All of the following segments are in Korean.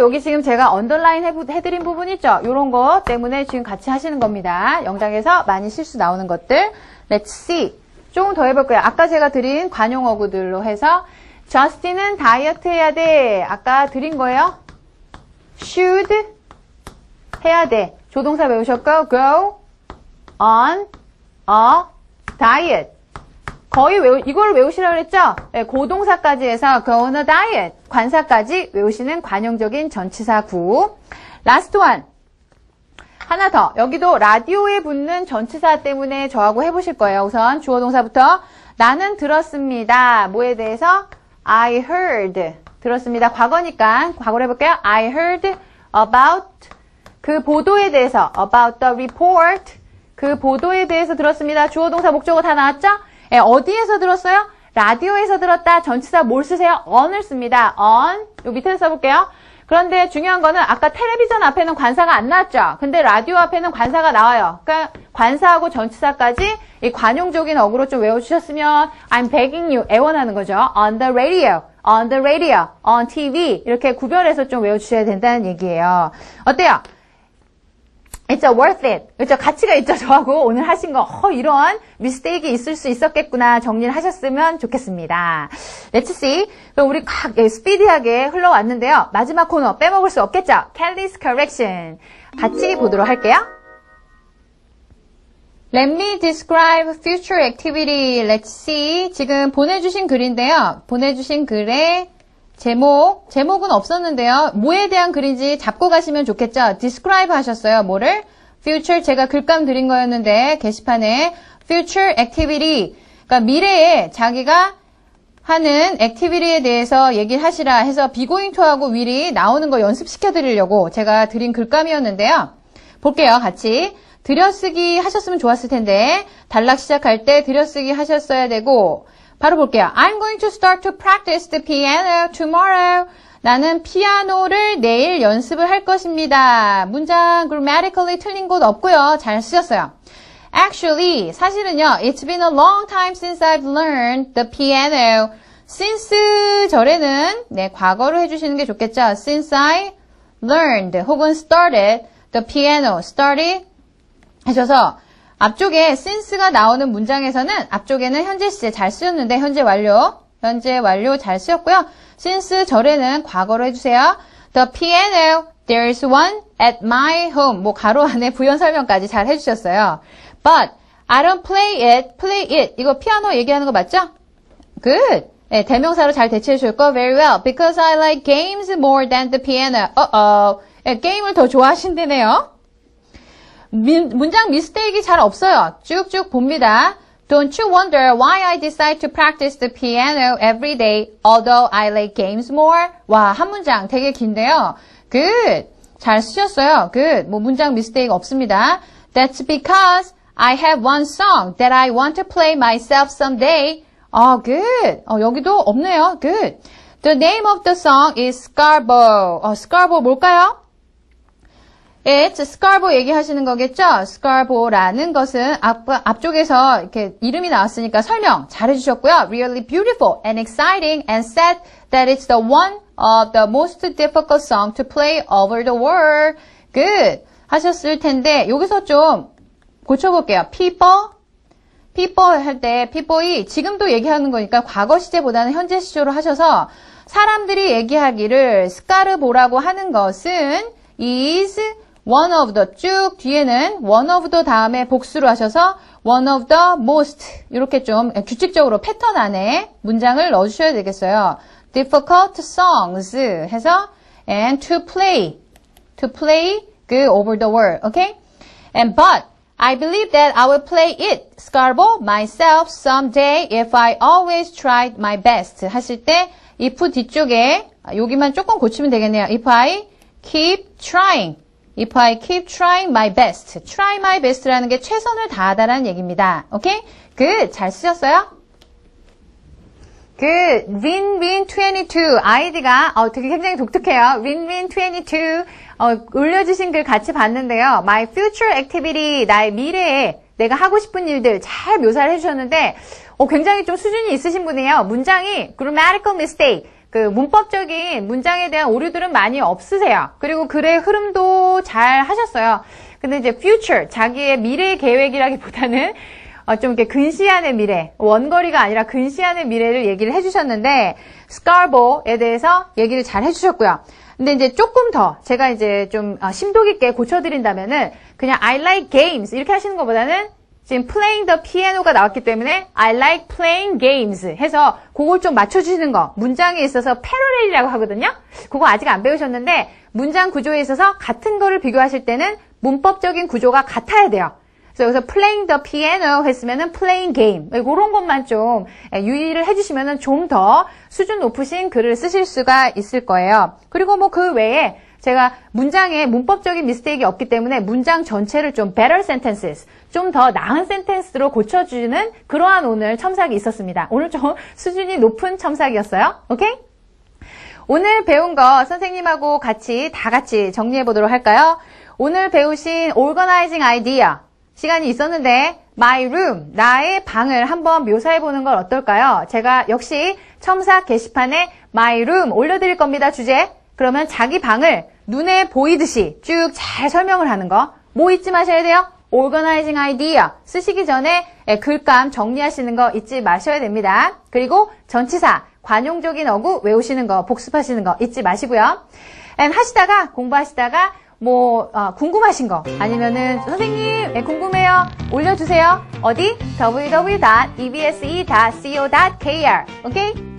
여기 지금 제가 언더라인 해- 해드린 부분 있죠? 요런 거 때문에 지금 같이 하시는 겁니다. 영장에서 많이 실수 나오는 것들. Let's see. 조금 더 해볼게요. 아까 제가 드린 관용어구들로 해서 저스틴은 다이어트 해야 돼. 아까 드린 거예요. should 해야 돼. 조동사 외우셨고 go on a diet. 거의 외우, 이걸 외우시라고 그랬죠? 네, 고동사까지 해서 go on a diet. 관사까지 외우시는 관용적인 전치사 구. 라스트 원. 하나 더. 여기도 라디오에 붙는 전치사 때문에 저하고 해보실 거예요. 우선 주어 동사부터. 나는 들었습니다. 뭐에 대해서? I heard. 들었습니다. 과거니까 과거로 해볼게요. I heard about 그 보도에 대해서 about the report 그 보도에 대해서 들었습니다. 주어 동사 목적어 다 나왔죠? 예, 어디에서 들었어요? 라디오에서 들었다. 전치사 뭘 쓰세요? on을 씁니다. on. 요 밑에 써볼게요. 그런데 중요한 거는 아까 텔레비전 앞에는 관사가 안 나왔죠? 근데 라디오 앞에는 관사가 나와요. 그러니까 관사하고 전치사까지 이 관용적인 어구로 좀 외워주셨으면 I'm begging you 애원하는 거죠. on the radio, on the radio, on TV 이렇게 구별해서 좀 외워주셔야 된다는 얘기예요. 어때요? It's worth it. 그렇죠? 가치가 있죠. 저하고 오늘 하신 거, 어, 이런 미스테이크 있을 수 있었겠구나 정리를 하셨으면 좋겠습니다. Let's see. 그럼 우리 각 예, 스피디하게 흘러왔는데요. 마지막 코너 빼먹을 수 없겠죠? Kelly's Correction. 같이 보도록 할게요. Let me describe future activity. Let's see. 지금 보내주신 글인데요. 보내주신 글에 제목, 제목은 없었는데요. 뭐에 대한 글인지 잡고 가시면 좋겠죠? describe 하셨어요. 뭐를? future, 제가 글감 드린 거였는데, 게시판에 future activity. 그러니까 미래에 자기가 하는 액티비티에 대해서 얘기를 하시라 해서 비고잉 토하고 윌이 나오는 거 연습시켜 드리려고 제가 드린 글감이었는데요. 볼게요, 같이. 들여쓰기 하셨으면 좋았을 텐데, 단락 시작할 때 들여쓰기 하셨어야 되고, 바로 볼게요. I'm going to start to practice the piano tomorrow. 나는 피아노를 내일 연습을 할 것입니다. 문장 grammatically 틀린 곳 없고요. 잘 쓰셨어요. Actually, 사실은요, it's been a long time since I've learned the piano. since 절에는 네, 과거로 해주시는 게 좋겠죠. since I learned 혹은 started the piano. started 하셔서 앞쪽에 since가 나오는 문장에서는 앞쪽에는 현재 시제 잘 쓰였는데 현재 완료, 현재 완료 잘 쓰였고요. since 절에는 과거로 해주세요. The piano, there's one at my home. 뭐 가로 안에 부연 설명까지 잘 해주셨어요. But I don't play it, play it. 이거 피아노 얘기하는 거 맞죠? Good. 네, 대명사로 잘 대체해 주셨고 very well. Because I like games more than the piano. Uh-oh. 네, 게임을 더 좋아하신다네요. 민, 문장 미스테이크 잘 없어요. 쭉쭉 봅니다. Don't you wonder why I decide to practice the piano every day, although I like games more? 와, 한 문장 되게 긴데요. Good. 잘 쓰셨어요. Good. 뭐 문장 미스테이크 없습니다. That's because I have one song that I want to play myself someday. 어, good. 어, 여기도 없네요. Good. The name of the song is Scarborough. 어, Scarborough 뭘까요? It's Scarborough 얘기하시는 거겠죠? Scarborough라는 것은 앞, 앞쪽에서 이렇게 이름이 나왔으니까 설명 잘 해주셨고요. Really beautiful and exciting and said that it's the one of the most difficult song to play over the world. Good. 하셨을 텐데 여기서 좀 고쳐볼게요. people, people 할 때 people이 지금도 얘기하는 거니까 과거 시제보다는 현재 시조로 하셔서 사람들이 얘기하기를 스카르보라고 하는 것은 is one of the 쭉 뒤에는 one of the 다음에 복수로 하셔서 one of the most 이렇게 좀 규칙적으로 패턴 안에 문장을 넣어주셔야 되겠어요. difficult songs 해서 and to play to play 그 over the world, okay? And but I believe that I will play it, Scarborough, myself someday if I always tried my best. 하실 때 if 뒤쪽에 여기만 조금 고치면 되겠네요. If I keep trying. If I keep trying my best. try my best라는 게 최선을 다하다라는 얘기입니다. 오케이? 그, 잘 쓰셨어요? 그, 윈윈22 아이디가 어, 되게 굉장히 독특해요. 윈윈22 어, 올려주신 글 같이 봤는데요. My future activity, 나의 미래에 내가 하고 싶은 일들 잘 묘사를 해주셨는데 어, 굉장히 좀 수준이 있으신 분이에요. 문장이 grammatical mistake, 그 문법적인 문장에 대한 오류들은 많이 없으세요. 그리고 글의 흐름도 잘 하셨어요. 근데 이제 future, 자기의 미래 계획이라기보다는 어, 좀 이렇게 근시안의 미래, 원거리가 아니라 근시안의 미래를 얘기를 해주셨는데, 스카보에 대해서 얘기를 잘 해주셨고요. 근데 이제 조금 더 제가 이제 좀 어, 심도 깊게 고쳐드린다면은 그냥 I like games 이렇게 하시는 것보다는 지금 playing the piano가 나왔기 때문에 I like playing games 해서 그걸 좀 맞춰주시는 거 문장에 있어서 패러렐이라고 하거든요. 그거 아직 안 배우셨는데 문장 구조에 있어서 같은 거를 비교하실 때는 문법적인 구조가 같아야 돼요. 그래서 여기서 playing the piano 했으면은 playing game 그런 것만 좀 유의를 해주시면은 좀 더 수준 높으신 글을 쓰실 수가 있을 거예요. 그리고 뭐 그 외에 제가 문장에 문법적인 미스테이크가 없기 때문에 문장 전체를 좀 better sentences, 좀 더 나은 센텐스로 고쳐주는 그러한 오늘 첨삭이 있었습니다. 오늘 좀 수준이 높은 첨삭이었어요. 오케이? 오늘 배운 거 선생님하고 같이 다 같이 정리해 보도록 할까요? 오늘 배우신 organizing idea 시간이 있었는데 my room, 나의 방을 한번 묘사해 보는 건 어떨까요? 제가 역시 첨삭 게시판에 my room 올려드릴 겁니다, 주제. 그러면 자기 방을 눈에 보이듯이 쭉 잘 설명을 하는 거. 뭐 잊지 마셔야 돼요? organizing idea 쓰시기 전에 글감 정리하시는 거 잊지 마셔야 됩니다. 그리고 전치사, 관용적인 어구 외우시는 거, 복습하시는 거 잊지 마시고요. And 하시다가 공부하시다가 뭐 어, 궁금하신 거 아니면은 선생님 네, 궁금해요 올려주세요 어디 www.ebse.co.kr 오케이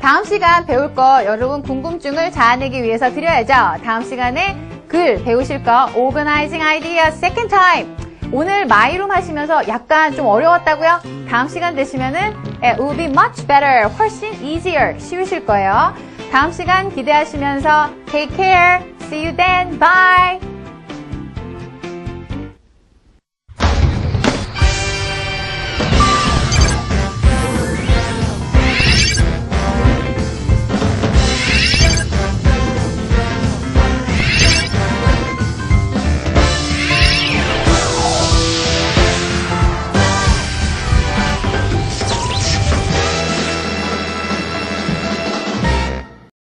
다음 시간 배울 거 여러분 궁금증을 자아내기 위해서 드려야죠 다음 시간에 글 배우실 거 Organizing Idea Second Time 오늘 마이룸 하시면서 약간 좀 어려웠다고요? 다음 시간 되시면은 it will be much better 훨씬 easier 쉬우실 거예요 다음 시간 기대하시면서 take care See you then. Bye.